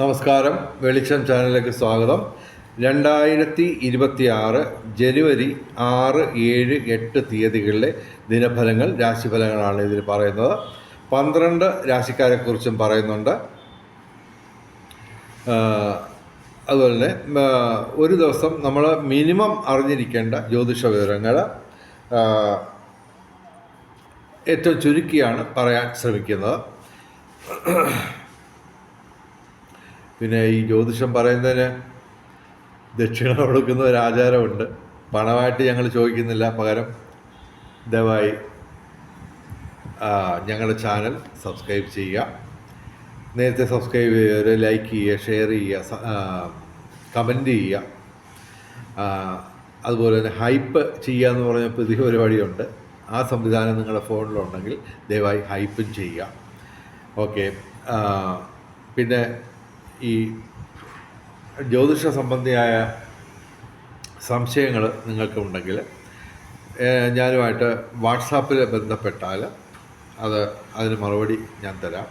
നമസ്കാരം. വെളിച്ചം ചാനലിലേക്ക് സ്വാഗതം. രണ്ടായിരത്തി ഇരുപത്തി ആറ് ജനുവരി ആറ് ഏഴ് എട്ട് തീയതികളിലെ ദിനഫലങ്ങൾ രാശിഫലങ്ങളാണ് ഇതിൽ പറയുന്നത്. പന്ത്രണ്ട് രാശിക്കാരെക്കുറിച്ചും പറയുന്നുണ്ട്. അതുപോലെ തന്നെ ഒരു ദിവസം നമ്മൾ മിനിമം അറിഞ്ഞിരിക്കേണ്ട ജ്യോതിഷ വിവരങ്ങൾ ഏറ്റവും ചുരുക്കിയാണ് പറയാൻ ശ്രമിക്കുന്നത്. പിന്നെ ഈ ജ്യോതിഷം പറയുന്നതിന് ദക്ഷിണ കൊടുക്കുന്ന ഒരു ആചാരമുണ്ട്. പണമായിട്ട് ഞങ്ങൾ ചോദിക്കുന്നില്ല. പകരം ദയവായി ഞങ്ങളുടെ ചാനൽ സബ്സ്ക്രൈബ് ചെയ്യുക. നേരത്തെ സബ്സ്ക്രൈബ് ചെയ്യുക ലൈക്ക് ചെയ്യുക ഷെയർ ചെയ്യുക കമന്റ് ചെയ്യുക. അതുപോലെ തന്നെ ഹൈപ്പ് ചെയ്യുക എന്ന് പറഞ്ഞ പുതിയ പരിപാടിയുണ്ട്. ആ സംവിധാനം നിങ്ങളുടെ ഫോണിലുണ്ടെങ്കിൽ ദയവായി ഹൈപ്പും ചെയ്യുക. ഓക്കെ. പിന്നെ ഈ ജ്യോതിഷ സംബന്ധിയായ സംശയങ്ങൾ നിങ്ങൾക്ക് ഉണ്ടെങ്കിൽ ഞാനുമായിട്ട് വാട്സാപ്പിൽ ബന്ധപ്പെട്ടാൽ അത് അതിന് മറുപടി ഞാൻ തരാം.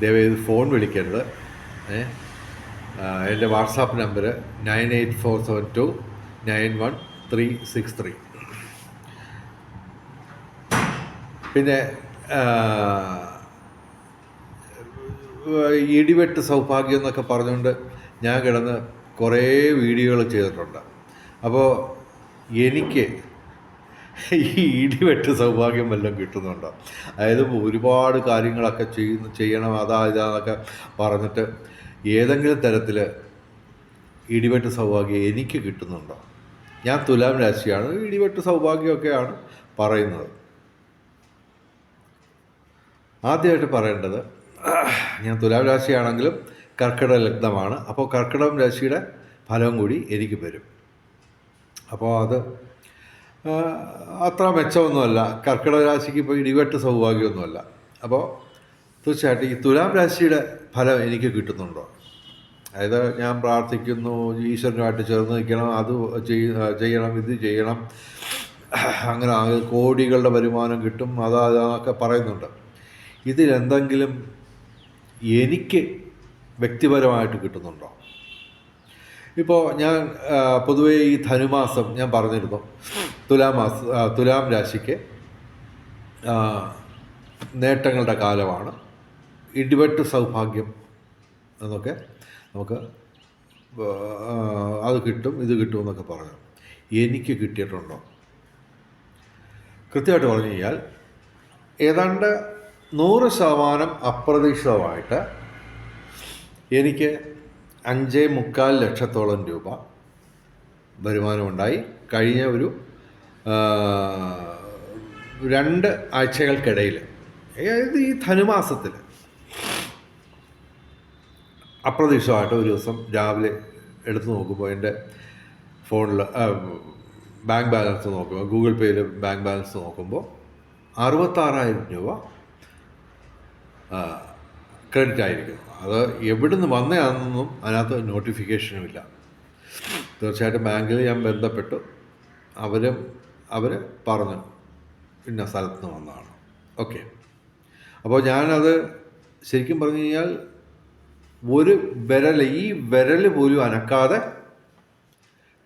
ദയവേത് ഫോൺ വിളിക്കരുത്. എന്റെ WhatsApp number nine eight four seven two nine one three six three. പിന്നെ ഇടിവെട്ട് സൗഭാഗ്യം എന്നൊക്കെ പറഞ്ഞുകൊണ്ട് ഞാൻ കിടന്ന് കുറേ വീഡിയോകൾ ചെയ്തിട്ടുണ്ട്. അപ്പോൾ എനിക്ക് ഈ ഇടിവെട്ട് സൗഭാഗ്യം വല്ലതും കിട്ടുന്നുണ്ടോ? അതായത് ഒരുപാട് കാര്യങ്ങളൊക്കെ ചെയ്യുന്ന ചെയ്യണം അതാ ഇതാന്നൊക്കെ പറഞ്ഞിട്ട് ഏതെങ്കിലും തരത്തിൽ ഇടിവെട്ട് സൗഭാഗ്യം എനിക്ക് കിട്ടുന്നുണ്ടോ? ഞാൻ തുലാം രാശിയാണ് ഇടിവെട്ട് സൗഭാഗ്യമൊക്കെയാണ് പറയുന്നത്. ആദ്യമായിട്ട് പറയേണ്ടത് ഞാൻ തുലാം രാശിയാണെങ്കിലും കർക്കിടക ലഗ്നമാണ്. അപ്പോൾ കർക്കിടകം രാശിയുടെ ഫലം കൂടി എനിക്ക് വരും. അപ്പോൾ അത് അത്ര മെച്ചമൊന്നുമല്ല. കർക്കിടക രാശിക്ക് ഇപ്പോൾ ഇടിവെട്ട് സൗഭാഗ്യമൊന്നുമല്ല. അപ്പോൾ തീർച്ചയായിട്ടും ഈ തുലാം രാശിയുടെ ഫലം എനിക്ക് കിട്ടുന്നുണ്ടോ? അതായത് ഞാൻ പ്രാർത്ഥിക്കുന്നു ഈശ്വരനുമായിട്ട് ചേർന്ന് നിൽക്കണം അത് ചെയ്യണം ഇത് ചെയ്യണം. അങ്ങനെ കോടികളുടെ വരുമാനം കിട്ടും. അതാ അതൊക്കെ പറയുന്നുണ്ട്. ഇതിലെന്തെങ്കിലും എനിക്ക് വ്യക്തിപരമായിട്ട് കിട്ടുന്നുണ്ടോ? ഇപ്പോൾ ഞാൻ പൊതുവെ ഈ ധനുമാസം ഞാൻ പറഞ്ഞിരുന്നു. തുലാം മാസ തുലാം രാശിക്ക് നേട്ടങ്ങളുടെ കാലമാണ്. ഇടിവെട്ട് സൗഭാഗ്യം എന്നൊക്കെ നമുക്ക് അത് കിട്ടും ഇത് കിട്ടും എന്നൊക്കെ പറഞ്ഞു. എനിക്ക് കിട്ടിയിട്ടുണ്ടോ? കൃത്യമായിട്ട് പറഞ്ഞു കഴിഞ്ഞാൽ ഏതാണ്ട് നൂറ് ശതമാനം അപ്രതീക്ഷിതമായിട്ട് എനിക്ക് അഞ്ചേ മുക്കാൽ ലക്ഷത്തോളം രൂപ വരുമാനമുണ്ടായി. കഴിഞ്ഞ ഒരു രണ്ട് ആഴ്ചകൾക്കിടയിൽ അതായത് ഈ ധനുമാസത്തിൽ അപ്രതീക്ഷിതമായിട്ട് ഒരു ദിവസം രാവിലെ എടുത്തു നോക്കുമ്പോൾ എന്റെ ഫോണിൽ ബാങ്ക് ബാലൻസ് നോക്കുമ്പോൾ ഗൂഗിൾ പേയിൽ ബാങ്ക് ബാലൻസ് നോക്കുമ്പോൾ അറുപത്താറായിരം രൂപ ക്രെഡിറ്റ് ആയിരിക്കുന്നു അത് എവിടുന്ന് വന്നതാണെന്നൊന്നും അതിനകത്ത് നോട്ടിഫിക്കേഷനും ഇല്ല തീർച്ചയായിട്ടും ബാങ്കിൽ ഞാൻ ബന്ധപ്പെട്ടു. അവരും അവർ പറഞ്ഞു ഇന്ന സ്ഥലത്ത് നിന്ന് വന്നതാണ്. ഓക്കെ. അപ്പോൾ ഞാനത് ശരിക്കും പറഞ്ഞു കഴിഞ്ഞാൽ ഒരു വിരൽ ഈ വിരൽ പോലും അനക്കാതെ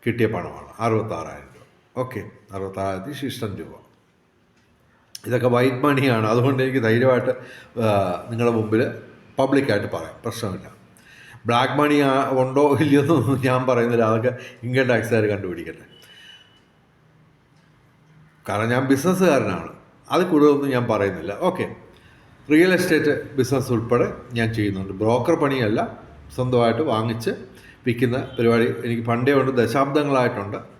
കിട്ടിയ പണമാണ്. അറുപത്താറായിരം രൂപ. ഓക്കെ. അറുപത്താറായിരത്തി ശിഷ്ടം രൂപ. ഇതൊക്കെ വൈറ്റ് മണിയാണ് അതുകൊണ്ട് എനിക്ക് ധൈര്യമായിട്ട് നിങ്ങളുടെ മുമ്പിൽ പബ്ലിക്കായിട്ട് പറയാം. പ്രശ്നമില്ല. ബ്ലാക്ക് മണി ഉണ്ടോ ഇല്ലയോ എന്നൊന്നും ഞാൻ പറയുന്നില്ല. അതൊക്കെ ഇൻകം ടാക്സുകാർ കണ്ടുപിടിക്കട്ടെ. കാരണം ഞാൻ ബിസിനസ്സുകാരനാണ് അത് കൂടുതലൊന്നും ഞാൻ പറയുന്നില്ല. ഓക്കെ റിയൽ എസ്റ്റേറ്റ് ബിസിനസ് ഉൾപ്പെടെ ഞാൻ ചെയ്യുന്നുണ്ട്. ബ്രോക്കർ പണിയല്ല. സ്വന്തമായിട്ട് വാങ്ങിച്ച് വിൽക്കുന്ന പരിപാടി എനിക്ക് പണ്ടേ ഉണ്ട്. ദശാബ്ദങ്ങളായിട്ടുണ്ട്.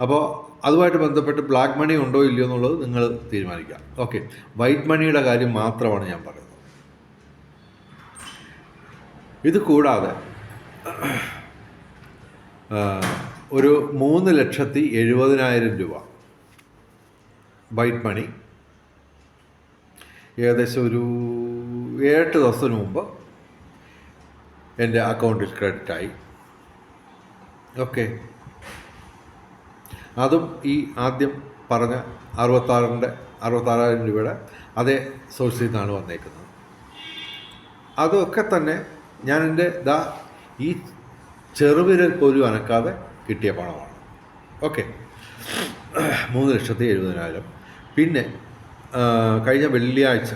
അപ്പോൾ അതുമായിട്ട് ബന്ധപ്പെട്ട് ബ്ലാക്ക് മണി ഉണ്ടോ ഇല്ലയോ എന്നുള്ളത് നിങ്ങൾ തീരുമാനിക്കാം ഓക്കെ വൈറ്റ് മണിയുടെ കാര്യം മാത്രമാണ് ഞാൻ പറയുന്നത്. ഇത് കൂടാതെ ഒരു മൂന്ന് ലക്ഷത്തി എഴുപതിനായിരം രൂപ വൈറ്റ് മണി ഏകദേശം ഒരു ഏഴെട്ട് ദിവസത്തിന് മുമ്പ് എന്റെ അക്കൗണ്ടിൽ ക്രെഡിറ്റായി ഓക്കെ അതും ഈ ആദ്യം പറഞ്ഞ അറുപത്താറിന്റെ അറുപത്താറായിരം രൂപയുടെ അതേ സോഴ്സിൽ നിന്നാണ് വന്നേക്കുന്നത്. അതൊക്കെ തന്നെ ഞാൻ എന്റെ ദാ ഈ ചെറുവിരൽ പോലും അനക്കാതെ കിട്ടിയ പണമാണ്. ഓക്കെ. മൂന്ന് ലക്ഷത്തി എഴുപതിനായിരം. പിന്നെ കഴിഞ്ഞ വെള്ളിയാഴ്ച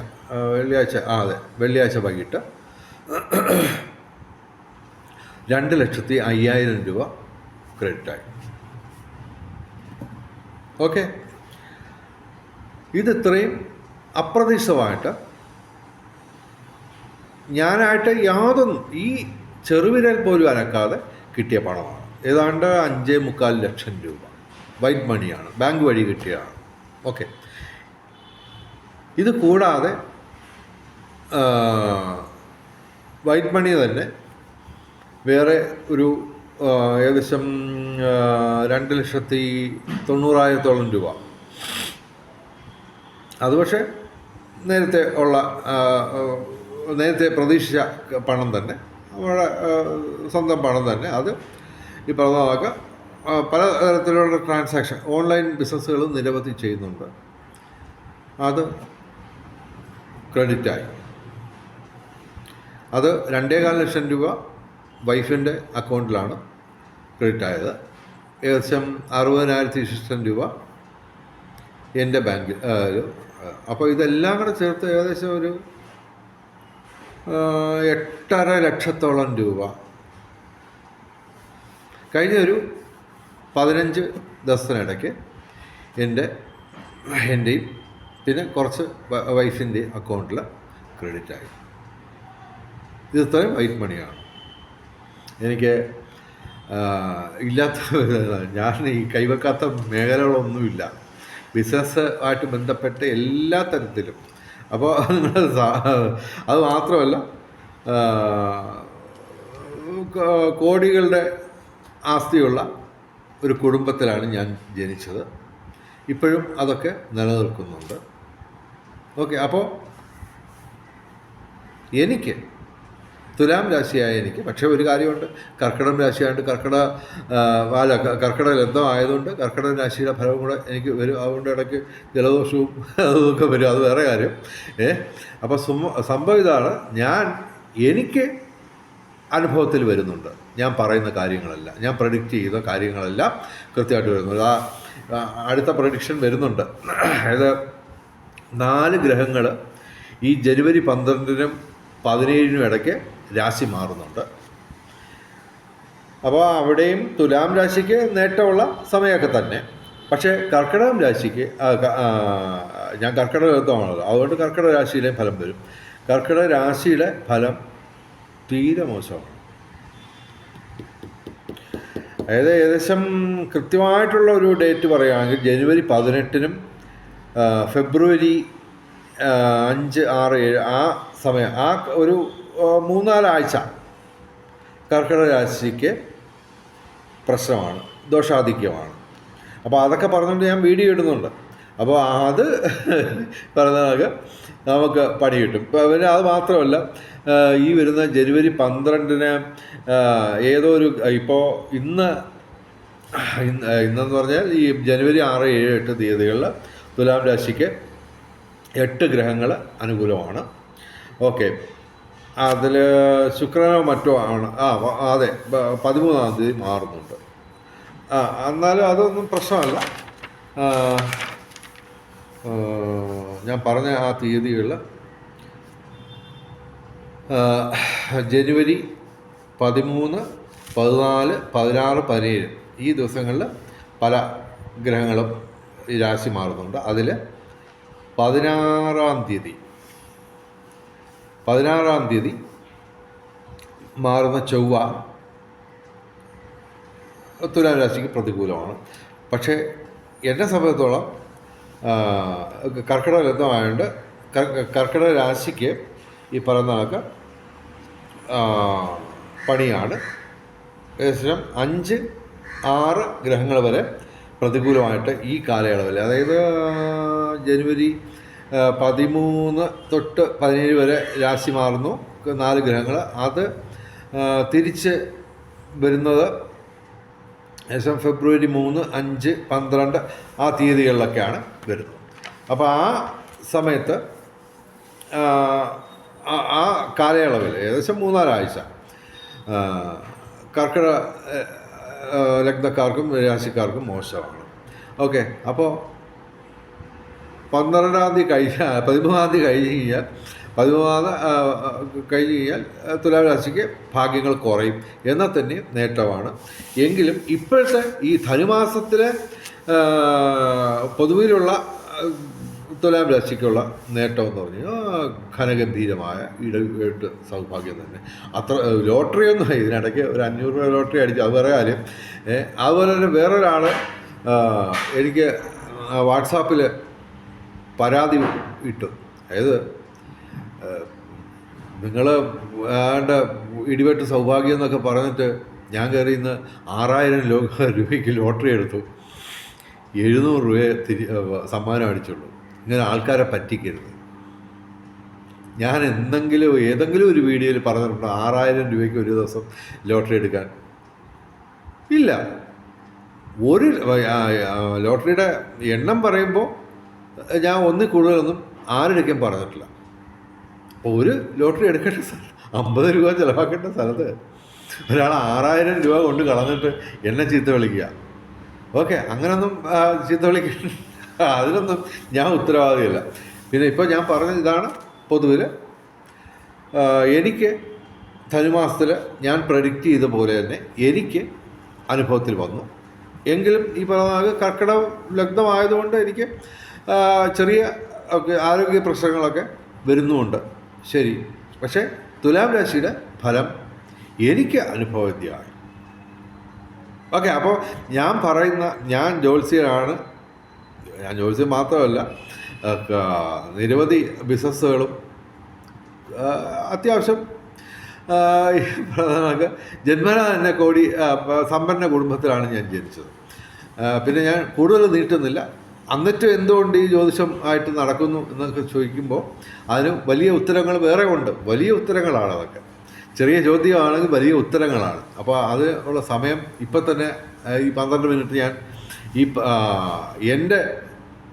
വെള്ളിയാഴ്ച ആ അതെ വെള്ളിയാഴ്ച വൈകിട്ട് രണ്ട് ലക്ഷത്തി അയ്യായിരം രൂപ ക്രെഡിറ്റായി. ഓക്കെ. ഇതിത്രയും അപ്രതീക്ഷിതമായിട്ട് ഞാനായിട്ട് യാതൊന്നും ഈ ചെറുവിരൽ പോലും അനക്കാതെ കിട്ടിയ പണമാണ്. ഏതാണ്ട് അഞ്ചേ മുക്കാൽ ലക്ഷം രൂപ. വൈറ്റ് മണിയാണ്. ബാങ്ക് വഴി കിട്ടിയതാണ് ഓക്കെ. ഇത് കൂടാതെ വൈറ്റ് മണി തന്നെ വേറെ ഒരു ഏകദേശം രണ്ട് ലക്ഷത്തി തൊണ്ണൂറായിരത്തോളം രൂപ. അത് പക്ഷേ നേരത്തെ ഉള്ള നേരത്തെ പ്രതീക്ഷിച്ച പണം തന്നെ. നമ്മുടെ സ്വന്തം പണം തന്നെ. അത് ഈ പറഞ്ഞതൊക്കെ പല തരത്തിലുള്ള ട്രാൻസാക്ഷൻ ഓൺലൈൻ ബിസിനസ്സുകൾ നിരവധി ചെയ്യുന്നുണ്ട്. അത് ക്രെഡിറ്റായി അത് രണ്ടേകാൽ ലക്ഷം രൂപ വൈഫിന്റെ അക്കൗണ്ടിലാണ് ക്രെഡിറ്റ് ആയത്. ഏകദേശം അറുപതിനായിരത്തി ശിഷ്ടം രൂപ എന്റെ ബാങ്കിൽ അപ്പോൾ ഇതെല്ലാം കൂടെ ചേർത്ത് ഏകദേശം ഒരു എട്ടര ലക്ഷത്തോളം രൂപ. കഴിഞ്ഞ ഒരു പതിനഞ്ച് ദിവസത്തിനിടയ്ക്ക് എന്റെ എന്റെയും പിന്നെ കുറച്ച് വൈഫിന്റെയും അക്കൗണ്ടിൽ ക്രെഡിറ്റ് ആയി. ഇത് ഇത്രയും വൈറ്റ് മണിയാണ് എനിക്ക് ഇല്ലാത്ത ഞാൻ ഈ കൈവെക്കാത്ത മേഖലകളൊന്നുമില്ല. ബിസിനസ് ആയിട്ട് ബന്ധപ്പെട്ട് എല്ലാ തരത്തിലും. അപ്പോൾ അത് മാത്രമല്ല കോടികളുടെ ആസ്തിയുള്ള ഒരു കുടുംബത്തിലാണ് ഞാൻ ജനിച്ചത്. ഇപ്പോഴും അതൊക്കെ നിലനിൽക്കുന്നുണ്ട്. ഓക്കെ അപ്പോൾ എനിക്ക് തുലാം രാശിയായ എനിക്ക്. പക്ഷേ ഒരു കാര്യമുണ്ട്. കർക്കിടം രാശിയായതുകൊണ്ട് കർക്കിട വാല അല്ല ലബ്ധം ആയതുകൊണ്ട് കർക്കിടക രാശിയുടെ ഫലവും കൂടെ എനിക്ക് വരും. അതുകൊണ്ട് ഇടയ്ക്ക് ജലദോഷവും അതൊക്കെ വരും. അത് വേറെ കാര്യം. ഏ അപ്പോൾ സുമ സംഭവം ഇതാണ്. ഞാൻ എനിക്ക് അനുഭവത്തിൽ വരുന്നുണ്ട്. ഞാൻ പറയുന്ന കാര്യങ്ങളല്ല. ഞാൻ പ്രഡിക്റ്റ് ചെയ്ത കാര്യങ്ങളെല്ലാം കൃത്യമായിട്ട് വരുന്നുണ്ട്. ആ, അടുത്ത പ്രഡിക്ഷൻ വരുന്നുണ്ട്. അതായത് നാല് ഗ്രഹങ്ങൾ ഈ ജനുവരി പന്ത്രണ്ടിനും പതിനേഴിനും ഇടയ്ക്ക് രാശി മാറുന്നുണ്ട്. അപ്പോൾ അവിടെയും തുലാം രാശിക്ക് നേട്ടമുള്ള സമയമൊക്കെ തന്നെ. പക്ഷേ കർക്കിടകം രാശിക്ക് ഞാൻ കർക്കിടക യുദ്ധമാണല്ലോ അതുകൊണ്ട് കർക്കിടക രാശിയിലെ ഫലം വരും. കർക്കിടക രാശിയുടെ ഫലം തീരെ മോശമാണ്. അതായത് ഏകദേശം കൃത്യമായിട്ടുള്ള ഒരു ഡേറ്റ് പറയുകയാണെങ്കിൽ ജനുവരി പതിനെട്ടിനും ഫെബ്രുവരി അഞ്ച് ആറ് ഏഴ് ആ സമയം ആ ഒരു മൂന്നാലാഴ്ച കർക്കിടക രാശിക്ക് പ്രശ്നമാണ് ദോഷാധിക്യമാണ്. അപ്പോൾ അതൊക്കെ പറഞ്ഞുകൊണ്ട് ഞാൻ വീഡിയോ ഇടുന്നുണ്ട്. അപ്പോൾ അത് പറഞ്ഞതൊക്കെ നമുക്ക് പണി കിട്ടും. പിന്നെ അത് മാത്രമല്ല ഈ വരുന്ന ജനുവരി പന്ത്രണ്ടിന് ഏതോ ഒരു ഇപ്പോൾ ഇന്ന് ഇന്നെന്ന് പറഞ്ഞാൽ ഈ ജനുവരി ആറ് ഏഴ് എട്ട് തീയതികളിൽ തുലാം രാശിക്ക് എട്ട് ഗ്രഹങ്ങൾ അനുകൂലമാണ്. ഓക്കെ. അതിൽ ശുക്രനോ മറ്റോ ആണ്. ആ അതെ പതിമൂന്നാം തീയതി മാറുന്നുണ്ട്. ആ എന്നാലും അതൊന്നും പ്രശ്നമല്ല. ഞാൻ പറഞ്ഞ ആ തീയതികളിൽ ജനുവരി പതിമൂന്ന് പതിനാല് പതിനാറ് പതിനേഴ് ഈ ദിവസങ്ങളിൽ പല ഗ്രഹങ്ങളും രാശി മാറുന്നുണ്ട്. അതിൽ പതിനാറാം തീയതി പതിനാറാം തീയതി മാറുന്ന ചൊവ്വ തുലാം രാശിക്ക് പ്രതികൂലമാണ്. പക്ഷേ എന്നെ സംബന്ധിച്ചോളം കർക്കിടക ലഗ്നമായതുകൊണ്ട് കർക്കിടക രാശിക്ക് ഈ പറയുന്ന കണക്ക് പണിയാണ്. ഏകദേശം അഞ്ച് ആറ് ഗ്രഹങ്ങൾ വരെ പ്രതികൂലമായിട്ട് ഈ കാലയളവിൽ അതായത് ജനുവരി പതിമൂന്ന് തൊട്ട് പതിനേഴ് വരെ രാശി മാറുന്നു. നാല് ഗ്രഹങ്ങൾ അത് തിരിച്ച് വരുന്നത് ഏകദേശം ഫെബ്രുവരി മൂന്ന് അഞ്ച് പന്ത്രണ്ട് ആ തീയതികളിലൊക്കെയാണ് വരുന്നത്. അപ്പോൾ ആ സമയത്ത് ആ, കാലയളവിൽ ഏകദേശം മൂന്നാലാഴ്ച കർക്കിട ലഗ്നക്കാർക്കും രാശിക്കാർക്കും മോശമാണ്. ഓക്കെ. അപ്പോൾ പന്ത്രണ്ടാം തീയതി കഴിഞ്ഞ പതിമൂന്നാം തീയതി കഴിഞ്ഞ് കഴിഞ്ഞാൽ പതിമൂന്നാം കഴിഞ്ഞ് കഴിഞ്ഞാൽ തുലാരാശിക്ക് രാശിക്ക് ഭാഗ്യങ്ങൾ കുറയും. എന്നാൽ തന്നെ നേട്ടമാണ്. എങ്കിലും ഇപ്പോഴത്തെ ഈ ധനുമാസത്തിലെ പൊതുവിലുള്ള തുലാം രാശിക്കുള്ള നേട്ടം എന്ന് പറഞ്ഞു ഘനഗംഭീരമായ ഇടവേട്ട് സൗഭാഗ്യം തന്നെ. അത്ര ലോട്ടറി ഒന്നും ഇതിനിടയ്ക്ക് ഒരു അഞ്ഞൂറ് രൂപ ലോട്ടറി അടിച്ചു. അത് വേറെ കാര്യം. അതുപോലെ തന്നെ വേറൊരാൾ എനിക്ക് വാട്സാപ്പിൽ പരാതി ഇട്ടു. അതായത് നിങ്ങൾ വേണ്ട ഇടിവെട്ട് സൗഭാഗ്യം എന്നൊക്കെ പറഞ്ഞിട്ട് ഞാൻ കയറി ഇന്ന് ആറായിരം രൂപയ്ക്ക് ലോട്ടറി എടുത്തു. എഴുന്നൂറ് രൂപയെ തിരി സമ്മാനം അടിച്ചുള്ളൂ. ഇങ്ങനെ ആൾക്കാരെ പറ്റിക്കരുത്. ഞാൻ എന്തെങ്കിലും ഏതെങ്കിലും ഒരു വീഡിയോയിൽ പറഞ്ഞിട്ടുണ്ടോ ആറായിരം രൂപയ്ക്ക് ഒരു ദിവസം ലോട്ടറി എടുക്കാൻ. ഇല്ല. ഒരു ലോട്ടറിയുടെ എണ്ണം പറയുമ്പോൾ ഞാൻ ഒന്നിൽ കൂടുതലൊന്നും ആരെടുക്കാൻ പറഞ്ഞിട്ടില്ല. അപ്പോൾ ഒരു ലോട്ടറി എടുക്കേണ്ട സ്ഥലം അമ്പത് രൂപ ചിലവാക്കേണ്ട സ്ഥലത്ത് ഒരാൾ ആറായിരം രൂപ കൊണ്ട് കളഞ്ഞിട്ട് എന്നെ ചീത്ത വിളിക്കുക. ഓക്കെ അങ്ങനൊന്നും ചീത്ത വിളിക്ക അതിനൊന്നും ഞാൻ ഉത്തരവാദിയല്ല. പിന്നെ ഇപ്പോൾ ഞാൻ പറഞ്ഞ ഇതാണ് പൊതുവിൽ. എനിക്ക് ധനുമാസത്തിൽ ഞാൻ പ്രഡിക്റ്റ് ചെയ്ത പോലെ തന്നെ എനിക്ക് അനുഭവത്തിൽ വന്നു. എങ്കിലും ഈ പറഞ്ഞ കർക്കിടക ലഗ്നമായതുകൊണ്ട് എനിക്ക് ചെറിയ ആരോഗ്യ പ്രശ്നങ്ങളൊക്കെ വരുന്നുമുണ്ട്. ശരി. പക്ഷേ തുലാം രാശിയുടെ ഫലം എനിക്ക് അനുഭവത്തിയാണ് ഓക്കെ അപ്പോൾ ഞാൻ പറയുന്ന ഞാൻ ജ്യോത്സ്യനാണ്. ഞാൻ ജ്യോത്സ്യം മാത്രമല്ല നിരവധി ബിസിനസ്സുകളും അത്യാവശ്യം കണക്ക് ജന്മന തന്നെ കോടി സമ്പന്ന കുടുംബത്തിലാണ് ഞാൻ ജനിച്ചത്. പിന്നെ ഞാൻ കൂടുതൽ നീട്ടുന്നില്ല. എന്നിട്ട് എന്തുകൊണ്ട് ഈ ജ്യോതിഷം ആയിട്ട് നടക്കുന്നു എന്നൊക്കെ ചോദിക്കുമ്പോൾ അതിന് വലിയ ഉത്തരങ്ങൾ വേറെ ഉണ്ട്. വലിയ ഉത്തരങ്ങളാണ് അതൊക്കെ. ചെറിയ ചോദ്യമാണെങ്കിൽ വലിയ ഉത്തരങ്ങളാണ്. അപ്പോൾ അത് ഉള്ള സമയം ഇപ്പം തന്നെ ഈ പന്ത്രണ്ട് മിനിറ്റ് ഞാൻ ഈ എന്റെ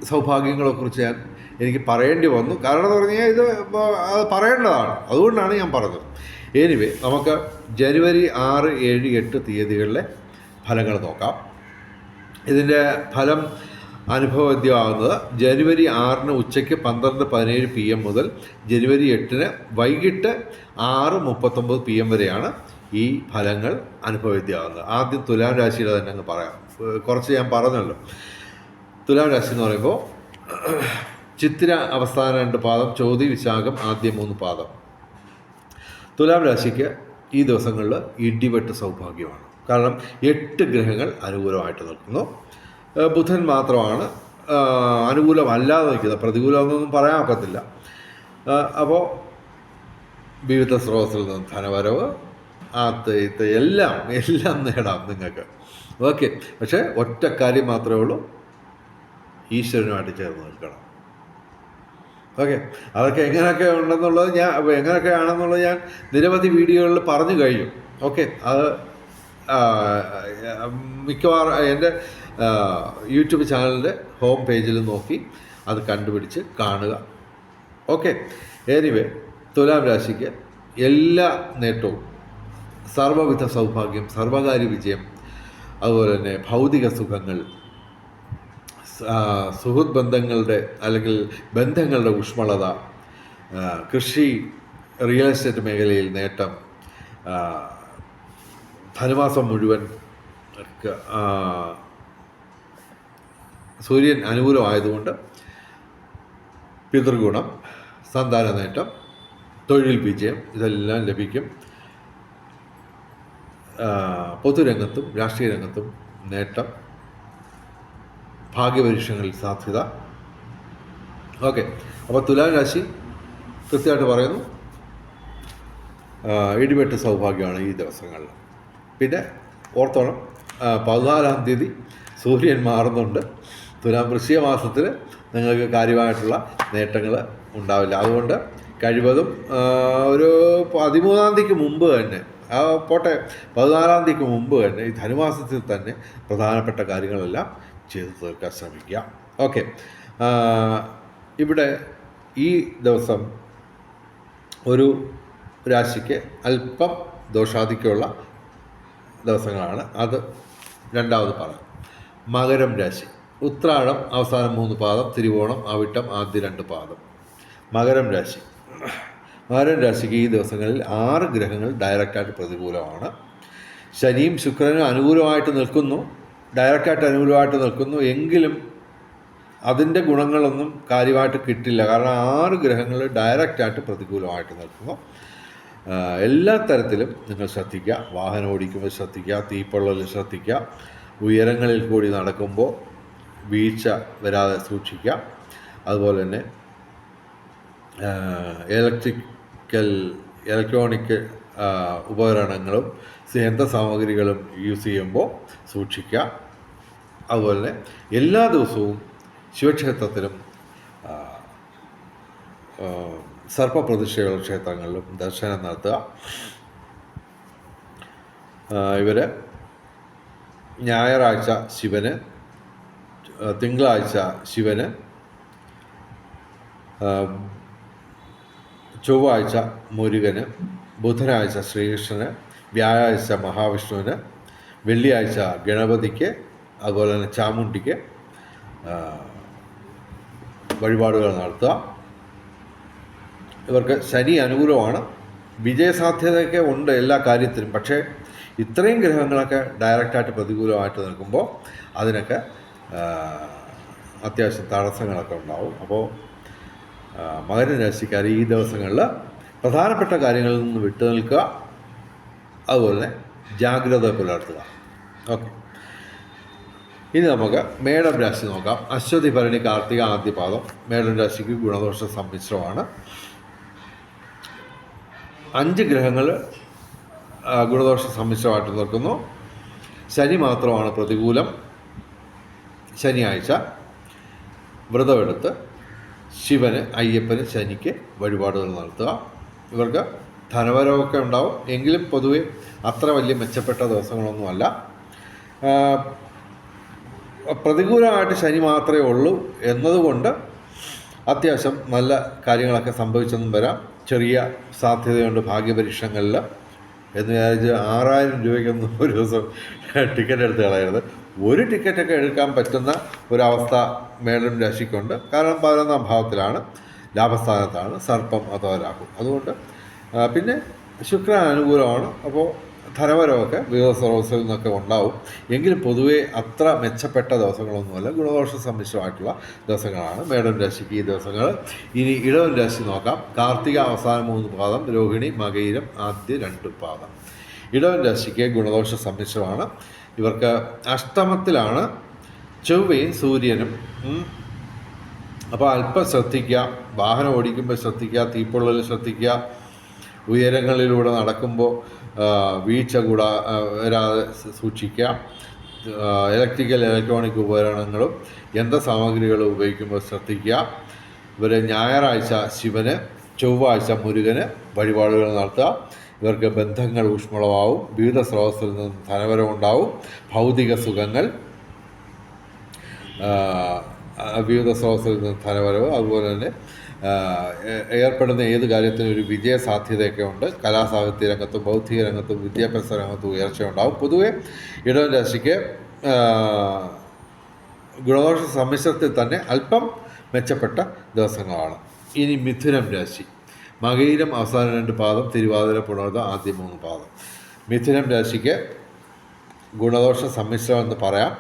സൗഭാഗ്യങ്ങളെക്കുറിച്ച് ഞാൻ എനിക്ക് പറയേണ്ടി വന്നു. കാരണം എന്ന് പറഞ്ഞാൽ ഇത് അത് പറയേണ്ടതാണ്. അതുകൊണ്ടാണ് ഞാൻ പറഞ്ഞത്. എനിവേ നമുക്ക് ജനുവരി ആറ് ഏഴ് എട്ട് തീയതികളിലെ ഫലങ്ങൾ നോക്കാം. ഇതിന്റെ ഫലം അനുഭവവേദ്യമാകുന്നത് ജനുവരി ആറിന് ഉച്ചയ്ക്ക് പന്ത്രണ്ട് പതിനേഴ് പി എം മുതൽ ജനുവരി എട്ടിന് വൈകിട്ട് ആറ് മുപ്പത്തൊമ്പത് പി എം വരെയാണ് ഈ ഫലങ്ങൾ അനുഭവവേദ്യമാകുന്നത് ആദ്യം തുലാം രാശിയുടെ തന്നെ അങ്ങ് പറയാം. കുറച്ച് ഞാൻ പറഞ്ഞല്ലോ. തുലാം രാശി എന്ന് പറയുമ്പോൾ ചിത്തിര അവസാന രണ്ട് പാദം ചോതി വിശാഖം ആദ്യ മൂന്ന് പാദം. തുലാം രാശിക്ക് ഈ ദിവസങ്ങളിൽ ഇടിവെട്ട് സൗഭാഗ്യമാണ്. കാരണം എട്ട് ഗ്രഹങ്ങൾ അനുകൂലമായിട്ട് നിൽക്കുന്നു. ബുധൻ മാത്രമാണ്. അനുകൂലമല്ലാതെ നിൽക്കുന്നത്. പ്രതികൂലമെന്നൊന്നും പറയാൻ ഒക്കത്തില്ല. അപ്പോൾ വിവിധ സ്രോതസ്സിൽ നിന്ന് ധനവരവ് ആത്ത് ഇത്ത് എല്ലാം എല്ലാം നേടാം നിങ്ങൾക്ക്. ഓക്കെ. പക്ഷേ ഒറ്റ കാര്യം മാത്രമേ ഉള്ളൂ. ഈശ്വരനുമായിട്ട് ചേർന്ന് നിൽക്കണം. ഓക്കെ. അതൊക്കെ എങ്ങനെയൊക്കെ ഉണ്ടെന്നുള്ളത് ഞാൻ എങ്ങനെയൊക്കെ ആണെന്നുള്ളത് ഞാൻ നിരവധി വീഡിയോകളിൽ പറഞ്ഞു കഴിഞ്ഞു. ഓക്കെ. അത് മിക്കവാറും എന്റെ യൂട്യൂബ് ചാനലിന്റെ ഹോം പേജിൽ നോക്കി അത് കണ്ടുപിടിച്ച് കാണുക. ഓക്കെ. എനിവേ തുലാം രാശിക്ക് എല്ലാ നേട്ടവും സർവവിധ സൗഭാഗ്യം സർവകാര്യ വിജയം അതുപോലെ തന്നെ ഭൗതിക സുഖങ്ങൾ സുഹൃത് ബന്ധങ്ങളുടെ അല്ലെങ്കിൽ ബന്ധങ്ങളുടെ ഊഷ്മളത കൃഷി റിയൽ എസ്റ്റേറ്റ് മേഖലയിൽ നേട്ടം ധനുമാസം മുഴുവൻ സൂര്യൻ അനുകൂലമായതുകൊണ്ട് പിതൃഗുണം സന്താന നേട്ടം തൊഴിൽ വിജയം ഇതെല്ലാം ലഭിക്കും. പൊതുരംഗത്തും രാഷ്ട്രീയ രംഗത്തും നേട്ടം ഭാഗ്യപരീക്ഷങ്ങളിൽ സാധ്യത. ഓക്കെ അപ്പോൾ തുലാം രാശി കൃത്യമായിട്ട് പറയുന്നു. ഇടിവെട്ട് സൗഭാഗ്യമാണ് ഈ ദിവസങ്ങളിൽ. പിന്നെ ഓർത്തോണം പതിനാലാം തീയതി സൂര്യൻ മാറുന്നുണ്ട്. തുലാം മാസത്തിൽ നിങ്ങൾക്ക് കാര്യമായിട്ടുള്ള നേട്ടങ്ങൾ ഉണ്ടാവില്ല. അതുകൊണ്ട് കഴിവതും ഒരു പതിമൂന്നാം തീയതിക്ക് മുമ്പ് തന്നെ ആ പോട്ടെ പതിനാലാം തീയതിക്ക് മുമ്പ് തന്നെ ഈ ധനുമാസത്തിൽ തന്നെ പ്രധാനപ്പെട്ട കാര്യങ്ങളെല്ലാം ചെയ്തു തീർക്കാൻ ശ്രമിക്കുക. ഓക്കെ. ഇവിടെ ഈ ദിവസം ഒരു രാശിക്ക് അല്പം ദോഷാധിക്യമുള്ള ദിവസങ്ങളാണ്. അത് രണ്ടാമത് പറയാം മകരം രാശി. ഉത്രാടം അവസാനം മൂന്ന് പാദം തിരുവോണം അവിട്ടം ആദ്യ രണ്ട് പാദം. മകരം രാശി. മകരം രാശിക്ക് ഈ ദിവസങ്ങളിൽ ആറ് ഗ്രഹങ്ങൾ ഡയറക്റ്റായിട്ട് പ്രതികൂലമാണ്. ശനിയും ശുക്രനും അനുകൂലമായിട്ട് നിൽക്കുന്നു. ഡയറക്റ്റായിട്ട് അനുകൂലമായിട്ട് നിൽക്കുന്നു. എങ്കിലും അതിന്റെ ഗുണങ്ങളൊന്നും കാര്യമായിട്ട് കിട്ടില്ല. കാരണം ആറ് ഗ്രഹങ്ങൾ ഡയറക്റ്റായിട്ട് പ്രതികൂലമായിട്ട് നിൽക്കുന്നു. എല്ലാ തരത്തിലും നിങ്ങൾ ശ്രദ്ധിക്കുക. വാഹനം ഓടിക്കുമ്പോൾ ശ്രദ്ധിക്കുക. തീപ്പള്ളലിൽ ശ്രദ്ധിക്കുക. ഉയരങ്ങളിൽ കൂടി നടക്കുമ്പോൾ വീഴ്ച വരാതെ സൂക്ഷിക്കുക. അതുപോലെ തന്നെ ഇലക്ട്രിക്കൽ ഇലക്ട്രോണിക് ഉപകരണങ്ങളും സ്നേഹ യന്ത്രസാമഗ്രികളും യൂസ് ചെയ്യുമ്പോൾ സൂക്ഷിക്കുക. അതുപോലെ തന്നെ എല്ലാ ദിവസവും ശിവക്ഷേത്രത്തിലും സർപ്പപ്രതിഷ്ഠയുള്ള ക്ഷേത്രങ്ങളിലും ദർശനം നടത്തുക. ഇവർ ഞായറാഴ്ച ശിവന് തിങ്കളാഴ്ച ശിവന്. ചൊവ്വാഴ്ച മുരുകന് ബുധനാഴ്ച ശ്രീകൃഷ്ണന് വ്യാഴാഴ്ച മഹാവിഷ്ണുവിന് വെള്ളിയാഴ്ച ഗണപതിക്ക് അതുപോലെ തന്നെ ചാമുണ്ടിക്ക് വഴിപാടുകൾ നടത്തുക. ഇവർക്ക് ശനി അനുകൂലമാണ്. വിജയസാധ്യതയൊക്കെ ഉണ്ട് എല്ലാ കാര്യത്തിലും. പക്ഷേ ഇത്രയും ഗ്രഹങ്ങളൊക്കെ ഡയറക്റ്റായിട്ട് പ്രതികൂലമായിട്ട് നിൽക്കുമ്പോൾ അതിനൊക്കെ അത്യാവശ്യം തടസ്സങ്ങളൊക്കെ ഉണ്ടാവും. അപ്പോൾ മകരരാശിക്കാർ മകര രാശിക്കാർ ഈ ദിവസങ്ങളിൽ പ്രധാനപ്പെട്ട കാര്യങ്ങളിൽ നിന്ന് വിട്ടു നിൽക്കുക. അതുപോലെ ജാഗ്രത പുലർത്തുക. ഓക്കെ. ഇനി നമുക്ക് മേടം രാശി നോക്കാം. അശ്വതി ഭരണി കാർത്തിക ആദ്യപാദം. മേടം രാശിക്ക് ഗുണദോഷ സമ്മിശ്രമാണ്. അഞ്ച് ഗ്രഹങ്ങൾ ഗുണദോഷ സമ്മിശ്രമായിട്ട് നിൽക്കുന്നു. ശനി മാത്രമാണ് പ്രതികൂലം. ശനിയാഴ്ച വ്രതമെടുത്ത് ശിവന് അയ്യപ്പന് ശനിക്ക് വഴിപാടുകൾ നടത്തുക. ഇവർക്ക് ധനവരവൊക്കെ ഉണ്ടാവും. എങ്കിലും പൊതുവെ അത്ര വലിയ മെച്ചപ്പെട്ട ദിവസങ്ങളൊന്നുമല്ല പ്രതികൂലമായിട്ട് ശനി മാത്രമേ ഉള്ളൂ എന്നതുകൊണ്ട് അത്യാവശ്യം നല്ല കാര്യങ്ങളൊക്കെ സംഭവിച്ചെന്നും വരാം. ചെറിയ സാധ്യതയുണ്ട് ഭാഗ്യപരീക്ഷണങ്ങളിൽ. എന്ന് വിചാരിച്ച് ആറായിരം രൂപയ്ക്കൊന്നും ഒരു ദിവസം ടിക്കറ്റ് എടുത്ത് കളയരുത്. ഒരു ടിക്കറ്റൊക്കെ എടുക്കാൻ പറ്റുന്ന ഒരവസ്ഥ മേലും രാശിക്കുണ്ട്. കാരണം പതിനൊന്നാം ഭാവത്തിലാണ് ലാഭസ്ഥാനത്താണ് സർപ്പം അഥവാ രാഹു. അതുകൊണ്ട് പിന്നെ ശുക്രൻ അനുകൂലമാണ്. അപ്പോൾ ധനപരമൊക്കെ വിവിധ സ്രോതസ്സിൽ നിന്നൊക്കെ ഉണ്ടാവും. എങ്കിലും പൊതുവേ അത്ര മെച്ചപ്പെട്ട ദിവസങ്ങളൊന്നുമല്ല. ഗുണദോഷ സമ്മിശ്രമായിട്ടുള്ള ദിവസങ്ങളാണ്. മേടം രാശിക്ക് ഈ ദിവസങ്ങൾ. ഇനി ഇടവൻ രാശി നോക്കാം. കാർത്തിക അവസാന മൂന്ന് പാദം. രോഹിണി മകയിരം ആദ്യ രണ്ട് പാദം. ഇടവൻ രാശിക്ക് ഗുണദോഷ സമ്മിശ്രമാണ് ഇവർക്ക് അഷ്ടമത്തിലാണ് ചൊവ്വയും സൂര്യനും. അപ്പോൾ അല്പം ശ്രദ്ധിക്കുക. വാഹനം ഓടിക്കുമ്പോൾ ശ്രദ്ധിക്കുക. തീപ്പൊള്ളൽ ശ്രദ്ധിക്കുക. ഉയരങ്ങളിലൂടെ നടക്കുമ്പോൾ വീഴ്ച കൂടാ വരാതെ സൂക്ഷിക്കുക. ഇലക്ട്രിക്കൽ ഇലക്ട്രോണിക് ഉപകരണങ്ങളും യന്ത്രസാമഗ്രികളും ഉപയോഗിക്കുമ്പോൾ ശ്രദ്ധിക്കുക. ഇവർ ഞായറാഴ്ച ശിവന് ചൊവ്വാഴ്ച മുരുകന് വഴിപാടുകൾ നടത്തുക. ഇവർക്ക് ബന്ധങ്ങൾ ഊഷ്മളമാവും വിവിധ സ്രോതസ്സിൽ നിന്നും ധനപരമുണ്ടാവും ഭൗതിക സുഖങ്ങൾ വിവിധ സ്രോതസ്സിൽ നിന്ന് ധനപരവ് അതുപോലെ തന്നെ ഏർപ്പെടുന്ന ഏത് കാര്യത്തിനും ഒരു വിജയ സാധ്യതയൊക്കെ ഉണ്ട്. കലാസാഹിത്യ രംഗത്തും ബൗദ്ധിക രംഗത്തും വിദ്യാഭ്യാസ രംഗത്തും ഉയർച്ച ഉണ്ടാവും. പൊതുവെ ഇടവൻ രാശിക്ക് ഗുണദോഷ സമ്മിശ്രത്തിൽ തന്നെ അല്പം മെച്ചപ്പെട്ട ദിവസങ്ങളാണ്. ഇനി മിഥുനം രാശി. മകയിലും അവസാന രണ്ട് പാദം തിരുവാതിര പുണർത ആദ്യ മൂന്ന് പാദം. മിഥുനം രാശിക്ക് ഗുണദോഷ സമ്മിശ്രം എന്ന് പറയാം.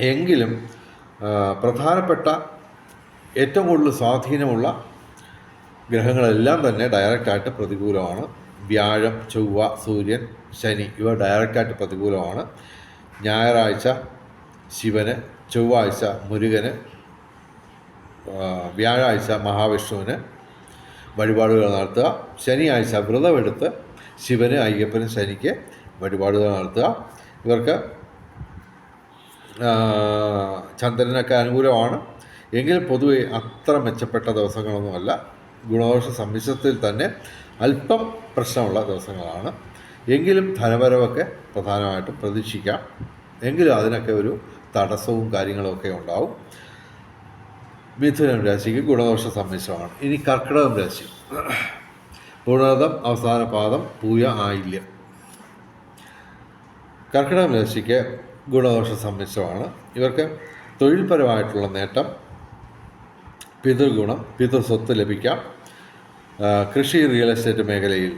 എങ്കിലും പ്രധാനപ്പെട്ട ഏറ്റവും കൂടുതൽ സ്വാധീനമുള്ള ഗ്രഹങ്ങളെല്ലാം തന്നെ ഡയറക്റ്റായിട്ട് പ്രതികൂലമാണ്. വ്യാഴം ചൊവ്വ സൂര്യൻ ശനി ഇവ ഡയറക്റ്റായിട്ട് പ്രതികൂലമാണ്. ഞായറാഴ്ച ശിവന് ചൊവ്വാഴ്ച മുരുകന് വ്യാഴാഴ്ച മഹാവിഷ്ണുവിന് വഴിപാടുകൾ നടത്തുക. ശനിയാഴ്ച വ്രതമെടുത്ത് ശിവന് അയ്യപ്പന് ശനിക്ക് വഴിപാടുകൾ നടത്തുക. ഇവർക്ക് ചന്ദ്രനൊക്കെ അനുകൂലമാണ്. എങ്കിലും പൊതുവെ അത്ര മെച്ചപ്പെട്ട ദിവസങ്ങളൊന്നുമല്ല ഗുണദോഷ സമ്മിശ്രത്തിൽ തന്നെ അല്പം പ്രശ്നമുള്ള ദിവസങ്ങളാണ്. എങ്കിലും ധനപരമൊക്കെ പ്രധാനമായിട്ടും പ്രതീക്ഷിക്കാം. എങ്കിലും അതിനൊക്കെ ഒരു തടസ്സവും കാര്യങ്ങളൊക്കെ ഉണ്ടാവും. മിഥുനം രാശിക്ക് ഗുണദോഷ സമ്മിശ്രമാണ്. ഇനി കർക്കിടകം രാശി. പുണർദം അവസാന പാദം പൂയ ആയില്യം. കർക്കിടകം രാശിക്ക് ഗുണദോഷ സമ്മിശ്രമാണ്. ഇവർക്ക് തൊഴിൽപരമായിട്ടുള്ള നേട്ടം പിതൃഗുണം പിതൃസ്വത്ത് ലഭിക്കാം. കൃഷി റിയൽ എസ്റ്റേറ്റ് മേഖലയിൽ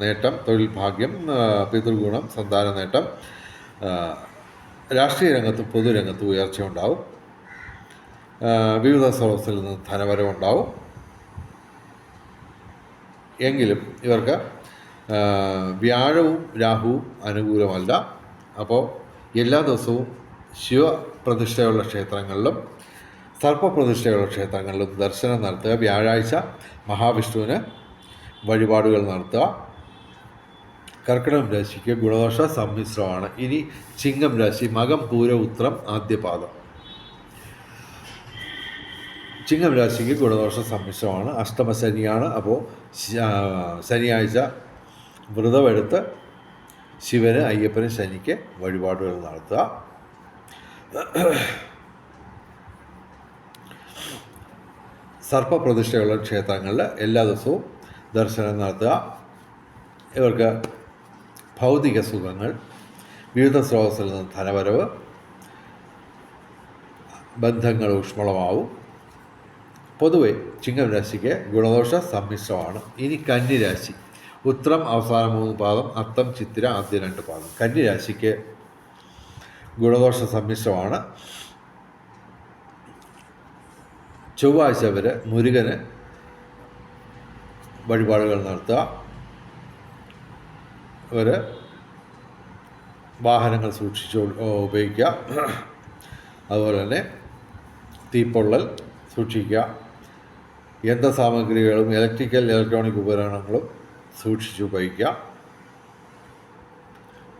നേട്ടം തൊഴിൽ ഭാഗ്യം പിതൃഗുണം സന്താന നേട്ടം രാഷ്ട്രീയ രംഗത്തും പൊതുരംഗത്തും ഉയർച്ച ഉണ്ടാവും. വിവിധ സ്രോതസ്സിൽ നിന്ന് ധനവരവുണ്ടാവും എങ്കിലും ഇവർക്ക് വ്യാഴവും രാഹുവും അനുകൂലമല്ല. അപ്പോൾ എല്ലാ ദിവസവും ശിവപ്രതിഷ്ഠയുള്ള ക്ഷേത്രങ്ങളിലും സർപ്പപ്രതിഷ്ഠയുള്ള ക്ഷേത്രങ്ങളിലും ദർശനം നടത്തുക വ്യാഴാഴ്ച മഹാവിഷ്ണുവിന് വഴിപാടുകൾ നടത്തുക കർക്കിടകം രാശിക്ക് ഗുണദോഷ സമ്മിശ്രമാണ്. ഇനി ചിങ്ങം രാശി മകം പൂര ഉത്രം ആദ്യപാദം. ചിങ്ങം രാശിക്ക് ഗുണദോഷ സമ്മിശ്രമാണ്. അഷ്ടമ ശനിയാണ്. അപ്പോൾ ശനിയാഴ്ച വ്രതമെടുത്ത് ശിവന് അയ്യപ്പന് ശനിക്ക് വഴിപാടുകൾ നടത്തുക. സർപ്പപ്രതിഷ്ഠയുള്ള ക്ഷേത്രങ്ങളിൽ എല്ലാ ദിവസവും ദർശനം നടത്തുക. ഇവർക്ക് ഭൗതിക സുഖങ്ങൾ വിവിധ സ്രോതസ്സിൽ നിന്ന് ധനവരവ് ബന്ധങ്ങൾ ഊഷ്മളമാവും. പൊതുവെ ചിങ്ങം രാശിക്ക് ഗുണദോഷ സമ്മിശ്രമാണ്. ഇനി കന്നിരാശി ഉത്രം അവസാന മൂന്ന് പാദം അത്തം ചിത്തിര ആദ്യ രണ്ട് പാദം. കന്നിരാശിക്ക് ഗുണദോഷ സമ്മിശ്രമാണ്. ചൊവ്വാഴ്ച വരെ മുരുകന് വഴിപാടുകൾ നടത്തുക. ഇവർ വാഹനങ്ങൾ സൂക്ഷിച്ചു ഉപയോഗിക്കുക. അതുപോലെ തന്നെ തീപ്പൊള്ളൽ സൂക്ഷിക്കുക. യന്ത്രസാമഗ്രികളും ഇലക്ട്രിക്കൽ ഇലക്ട്രോണിക് ഉപകരണങ്ങളും സൂക്ഷിച്ചു ഉപയോഗിക്കുക.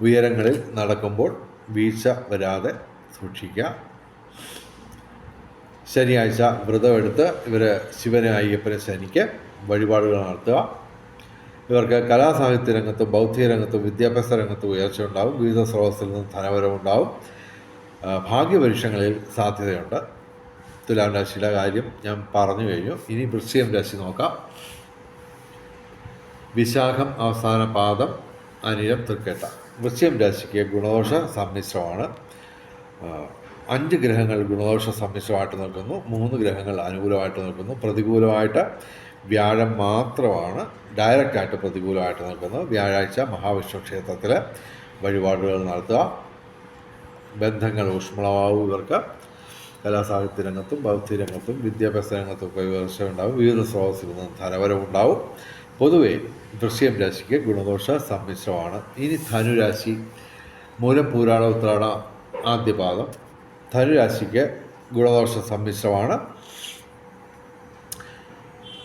ഉയരങ്ങളിൽ നടക്കുമ്പോൾ വീഴ്ച വരാതെ സൂക്ഷിക്കുക. ശനിയാഴ്ച വ്രതമെടുത്ത് ഇവർ ശിവനെ അയ്യപ്പനെ ശനിക്ക് വഴിപാടുകൾ നടത്തുക. ഇവർക്ക് കലാസാഹിത്യ രംഗത്തും ബൗദ്ധിക രംഗത്തും വിദ്യാഭ്യാസ രംഗത്തും ഉയർച്ച ഉണ്ടാവും. വിവിധ സ്രോതസ്സിൽ നിന്നും ധനപരമുണ്ടാവും ഭാഗ്യപരീക്ഷങ്ങളിൽ സാധ്യതയുണ്ട്. തുലാം രാശിയുടെ കാര്യം ഞാൻ പറഞ്ഞു കഴിഞ്ഞു. ഇനി വൃശ്ചികം രാശി നോക്കാം. വിശാഖം അവസാന പാദം അനിരം തൃക്കേട്ട. വൃശ്ചികം രാശിക്ക് ഗുണദോഷ സമ്മിശ്രമാണ്. അഞ്ച് ഗ്രഹങ്ങൾ ഗുണദോഷ സമ്മിശ്രമായിട്ട് നിൽക്കുന്നു മൂന്ന് ഗ്രഹങ്ങൾ അനുകൂലമായിട്ട് നിൽക്കുന്നു. പ്രതികൂലമായിട്ട് വ്യാഴം മാത്രമാണ് ഡയറക്റ്റായിട്ട് പ്രതികൂലമായിട്ട് നിൽക്കുന്നത്. വ്യാഴാഴ്ച മഹാവിഷ്ണു ക്ഷേത്രത്തിൽ വഴിപാടുകൾ നടത്തുക. ബന്ധങ്ങൾ ഊഷ്മളമാവും ഇവർക്ക്. കലാസാഹിത്യ രംഗത്തും ഭൗതിക രംഗത്തും വിദ്യാഭ്യാസ രംഗത്തും ഒക്കെ ഉയർച്ച ഉണ്ടാവും. വിവിധ സ്രോതസ്സിൽ നിന്ന് ധനവരവുണ്ടാവും പൊതുവേ ദൃശ്യം രാശിക്ക് ഗുണദോഷ സമ്മിശ്രമാണ്. ഇനി ധനുരാശി മൂലം പൂരാട ഉത്രാട ആദ്യപാദം. ധനുരാശിക്ക് ഗുണദോഷ സമ്മിശ്രമാണ്.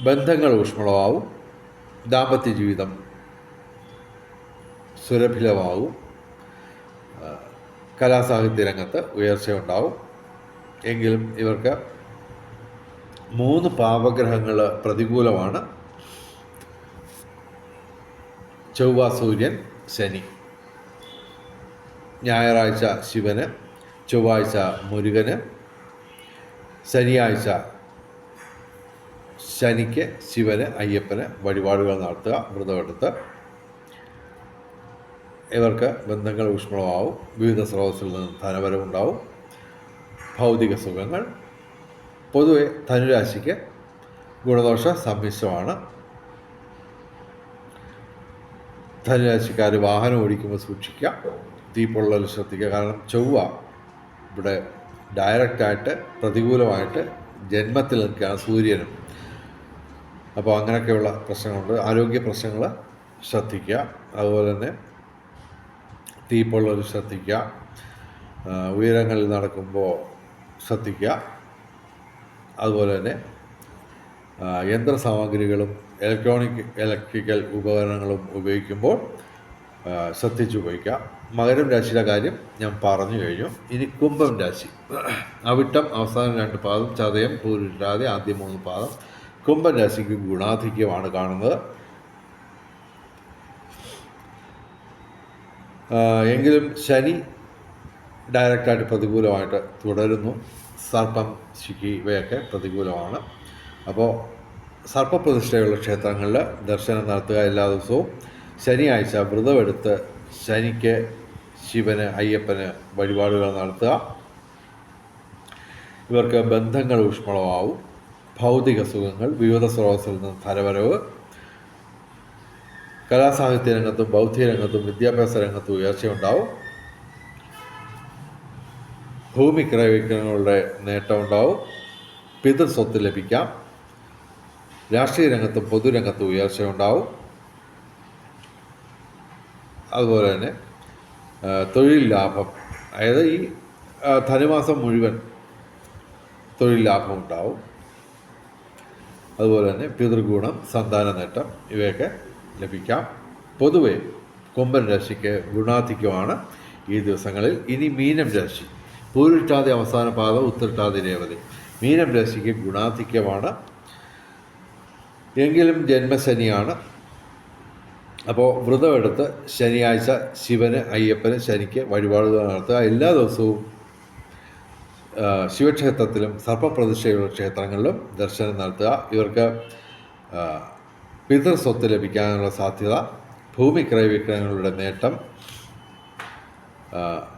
ബന്ധങ്ങൾ ഊഷ്മളമാവും. ദാമ്പത്യ ജീവിതം സുരഭിലമാവും കലാസാഹിത്യ രംഗത്ത് ഉയർച്ചയുണ്ടാവും. എങ്കിലും ഇവർക്ക് മൂന്ന് പാപഗ്രഹങ്ങൾ പ്രതികൂലമാണ്. ചൊവ്വ സൂര്യൻ ശനി. ഞായറാഴ്ച ശിവന് ചൊവ്വാഴ്ച മുരുകന് ശനിയാഴ്ച ശനിക്ക് ശിവന് അയ്യപ്പന് വഴിപാടുകൾ നടത്തുക വ്രതമെടുത്ത് ഇവർക്ക് ബന്ധങ്ങൾ ഊഷ്മളമാവും വിവിധ സ്രോതസ്സിൽ നിന്ന് ധനപരമുണ്ടാവും ഭൗതിക സുഖങ്ങൾ. പൊതുവെ ധനുരാശിക്ക് ഗുണദോഷ സമ്മിശ്രമാണ്. ധനുരാശിക്കാർ വാഹനം ഓടിക്കുമ്പോൾ സൂക്ഷിക്കുക തീപ്പൊള്ളൽ ശ്രദ്ധിക്കുക. കാരണം ചൊവ്വ ഇവിടെ ഡയറക്റ്റായിട്ട് പ്രതികൂലമായിട്ട് ജന്മത്തിൽ നിൽക്കുകയാണ് സൂര്യനും. അപ്പോൾ അങ്ങനെയൊക്കെയുള്ള പ്രശ്നങ്ങളുണ്ട്. ആരോഗ്യ പ്രശ്നങ്ങൾ ശ്രദ്ധിക്കുക. അതുപോലെ തന്നെ തീപ്പൊള്ളൽ ശ്രദ്ധിക്കുക. ഉയരങ്ങളിൽ നടക്കുമ്പോൾ ശ്രദ്ധിക്കുക. അതുപോലെ തന്നെ യന്ത്ര യന്ത്രസാമഗ്രികളും ഇലക്ട്രോണിക് ഇലക്ട്രിക്കൽ ഉപകരണങ്ങളും ഉപയോഗിക്കുമ്പോൾ ശ്രദ്ധിച്ച് ഉപയോഗിക്കുക മകരം രാശിയുടെ കാര്യം ഞാൻ പറഞ്ഞു കഴിഞ്ഞു. ഇനി കുംഭം രാശി. അവിട്ടം അവസാനം രണ്ട് പാദം ചതയം പൂരിട്ടാതെ ആദ്യ മൂന്ന് പാദം. കുംഭം രാശിക്ക് ഗുണാധിക്യമാണ് കാണുന്നത്. എങ്കിലും ശനി ഡയറക്റ്റായിട്ട് പ്രതികൂലമായിട്ട് തുടരുന്നു. സർപ്പം ശിഖി ഇവയൊക്കെ പ്രതികൂലമാണ്. അപ്പോൾ സർപ്പപ്രതിഷ്ഠയുള്ള ക്ഷേത്രങ്ങളിൽ ദർശനം നടത്തുക എല്ലാ ദിവസവും. ശനിയാഴ്ച വ്രതമെടുത്ത് ശനിക്ക് ശിവന് അയ്യപ്പന് വഴിപാടുകൾ നടത്തുക. ഇവർക്ക് ബന്ധങ്ങൾ ഊഷ്മളമാവും. ഭൗതിക സുഖങ്ങൾ വിവിധ സ്രോതസ്സിൽ നിന്ന് ധനവരവ്. കലാസാഹിത്യ രംഗത്തും ബൗദ്ധിക രംഗത്തും വിദ്യാഭ്യാസ രംഗത്തും ഉയർച്ചയുണ്ടാവും. ഭൂമി ക്രയവിക്രയങ്ങളുടെ നേട്ടമുണ്ടാവും പിതൃസ്വത്ത് ലഭിക്കാം. രാഷ്ട്രീയ രംഗത്തും പൊതുരംഗത്തും ഉയർച്ചയുണ്ടാവും. അതുപോലെ തന്നെ തൊഴിൽ ലാഭം. അതായത് ഈ ധനമാസം മുഴുവൻ തൊഴിൽ ലാഭം ഉണ്ടാവും. അതുപോലെ തന്നെ പിതൃഗുണം സന്താന നേട്ടം ഇവയൊക്കെ ലഭിക്കാം. പൊതുവെ കൊമ്പൻ രാശിക്ക് ഗുണാധിക്യമാണ് ഈ ദിവസങ്ങളിൽ. ഇനി മീനം രാശി. പൂരിട്ടാതി അവസാന പാദം ഉത്തരട്ടാതി രേവതി. മീനം രാശിക്ക് ഗുണാധിക്യമാണ്. എങ്കിലും ജന്മശനിയാണ്. അപ്പോൾ വ്രതമെടുത്ത് ശനിയാഴ്ച ശിവന് അയ്യപ്പന് ശനിക്ക് വഴിപാടുകൾ നടത്തുക. എല്ലാ ദിവസവും ശിവക്ഷേത്രത്തിലും സർപ്പപ്രതിഷ്ഠയുള്ള ക്ഷേത്രങ്ങളിലും ദർശനം നടത്തുക. ഇവർക്ക് പിതൃസ്വത്ത് ലഭിക്കാനുള്ള സാധ്യത ഭൂമി ക്രയവിക്രയങ്ങളുടെ നേട്ടം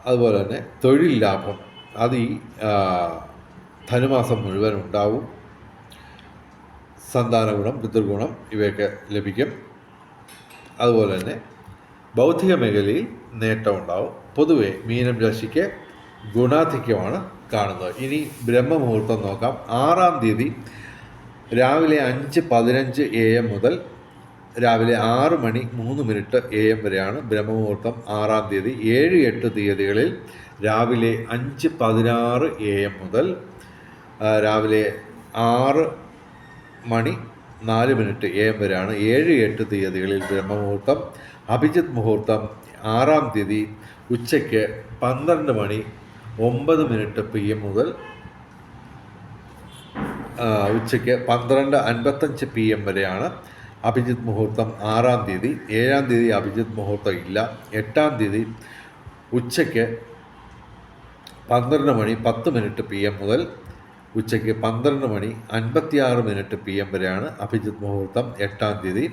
അതുപോലെ തന്നെ തൊഴിൽ ലാഭം. അത് ഈ ധനുമാസം മുഴുവൻ ഉണ്ടാവും സന്താന ഗുണം പിതൃഗുണം ഇവയൊക്കെ ലഭിക്കും. അതുപോലെ തന്നെ ബൗദ്ധിക മേഖലയിൽ നേട്ടമുണ്ടാവും പൊതുവെ മീനം രാശിക്ക് ഗുണാധിക്യമാണ് കാണുന്നത്. ഇനി ബ്രഹ്മമുഹൂർത്തം നോക്കാം. ആറാം തീയതി രാവിലെ അഞ്ച് പതിനഞ്ച് എ എം മുതൽ രാവിലെ ആറ് മണി മൂന്ന് മിനിറ്റ് എ എം വരെയാണ് ബ്രഹ്മമുഹൂർത്തം ആറാം തീയതി. ഏഴ് എട്ട് തീയതികളിൽ രാവിലെ അഞ്ച് പതിനാറ് എ എം മുതൽ രാവിലെ ആറ് മണി നാല് മിനിറ്റ് എ എം വരെയാണ്. ഏഴ് എട്ട് തീയതികളിൽ ബ്രഹ്മമുഹൂർത്തം അഭിജിത് മുഹൂർത്തം ആറാം തീയതി ഉച്ചയ്ക്ക് പന്ത്രണ്ട് മണി ഒമ്പത് മിനിറ്റ് പി എം മുതൽ ഉച്ചയ്ക്ക് പന്ത്രണ്ട് അൻപത്തഞ്ച് പി എം വരെയാണ് അഭിജിത് മുഹൂർത്തം ആറാം തീയതി. ഏഴാം തീയതി അഭിജിത് മുഹൂർത്തം ഇല്ല. എട്ടാം തീയതി ഉച്ചയ്ക്ക് പന്ത്രണ്ട് മണി പത്ത് മിനിറ്റ് പി എം മുതൽ ഉച്ചയ്ക്ക് പന്ത്രണ്ട് മണി അൻപത്തിയാറ് മിനിറ്റ് പി എം വരെയാണ് അഭിജിത്ത് മുഹൂർത്തം എട്ടാം തീയതി.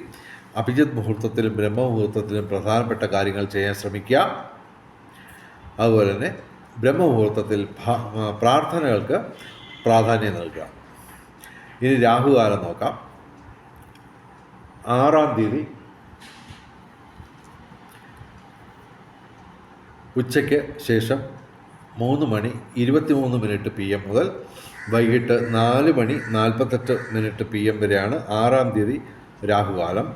അഭിജിത്ത് മുഹൂർത്തത്തിലും ബ്രഹ്മമുഹൂർത്തത്തിലും പ്രധാനപ്പെട്ട കാര്യങ്ങൾ ചെയ്യാൻ ശ്രമിക്കുക. അതുപോലെ തന്നെ ബ്രഹ്മമുഹൂർത്തത്തിൽ പ്രാർത്ഥനകൾക്ക് പ്രാധാന്യം നൽകുക. ഇനി രാഹുകാലം നോക്കാം. ആറാം തീയതി ഉച്ചയ്ക്ക് ശേഷം മൂന്ന് മണി ഇരുപത്തിമൂന്ന് മിനിറ്റ് പി എം മുതൽ വൈകിട്ട് നാല് മണി നാൽപ്പത്തെട്ട് മിനിറ്റ് പി എം വരെയാണ് ആറാം തീയതി രാഹുകാലം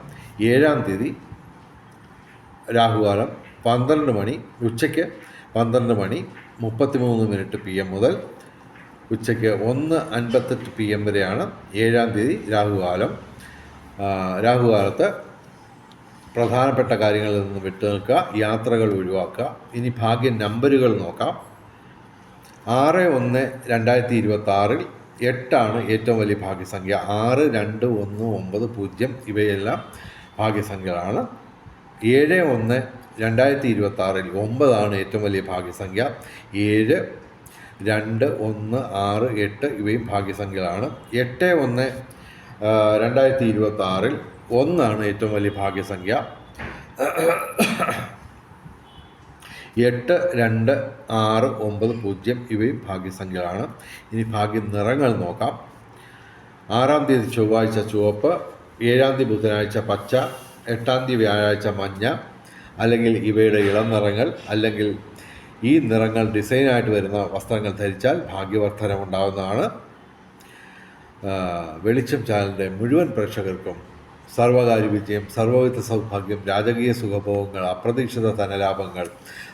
ഏഴാം തീയതി രാഹുകാലം പന്ത്രണ്ട് മണി ഉച്ചയ്ക്ക് പന്ത്രണ്ട് മണി മുപ്പത്തിമൂന്ന് മിനിറ്റ് പി എം മുതൽ ഉച്ചയ്ക്ക് ഒന്ന് അൻപത്തെട്ട് പി എം വരെയാണ് ഏഴാം തീയതി രാഹുകാലം. രാഹുകാലത്ത് പ്രധാനപ്പെട്ട കാര്യങ്ങളിൽ നിന്ന് വിട്ടു നിൽക്കുക യാത്രകൾ ഒഴിവാക്കുക ഇനി ഭാഗ്യ നമ്പറുകൾ നോക്കാം. ആറ് ഒന്ന് രണ്ടായിരത്തി ഇരുപത്തി ആറിൽ എട്ടാണ് ഏറ്റവും വലിയ ഭാഗ്യസംഖ്യ. ആറ് രണ്ട് ഒന്ന് ഒമ്പത് പൂജ്യം ഇവയെല്ലാം ഭാഗ്യസംഖ്യകളാണ്. ഏഴ് ഒന്ന് രണ്ടായിരത്തി ഇരുപത്തി ആറിൽ ഒമ്പതാണ് ഏറ്റവും വലിയ ഭാഗ്യസംഖ്യ. ഏഴ് രണ്ട് ഒന്ന് ആറ് എട്ട് ഇവയും ഭാഗ്യസംഖ്യകളാണ്. എട്ട് ഒന്ന് രണ്ടായിരത്തി ഇരുപത്തി ആറിൽ ഒന്നാണ് ഏറ്റവും വലിയ ഭാഗ്യസംഖ്യ. എട്ട് രണ്ട് ആറ് ഒമ്പത് പൂജ്യം ഇവയും ഭാഗ്യസംഖ്യകളാണ്. ഇനി ഭാഗ്യ നിറങ്ങൾ നോക്കാം. ആറാം തീയതി ചൊവ്വാഴ്ച ചുവപ്പ് ഏഴാം തീയതി ബുധനാഴ്ച പച്ച എട്ടാം തീയതി വ്യാഴാഴ്ച മഞ്ഞ അല്ലെങ്കിൽ ഇവയുടെ ഇളം നിറങ്ങൾ അല്ലെങ്കിൽ ഈ നിറങ്ങൾ ഡിസൈനായിട്ട് വരുന്ന വസ്ത്രങ്ങൾ ധരിച്ചാൽ ഭാഗ്യവർദ്ധനം ഉണ്ടാകുന്നതാണ് വെളിച്ചം ചാനലിന്റെ മുഴുവൻ പ്രേക്ഷകർക്കും സർവകാര്യ വിജയം സർവവിധ സൗഭാഗ്യം രാജകീയ സുഖഭോഗങ്ങൾ അപ്രതീക്ഷിത ധനലാഭങ്ങൾ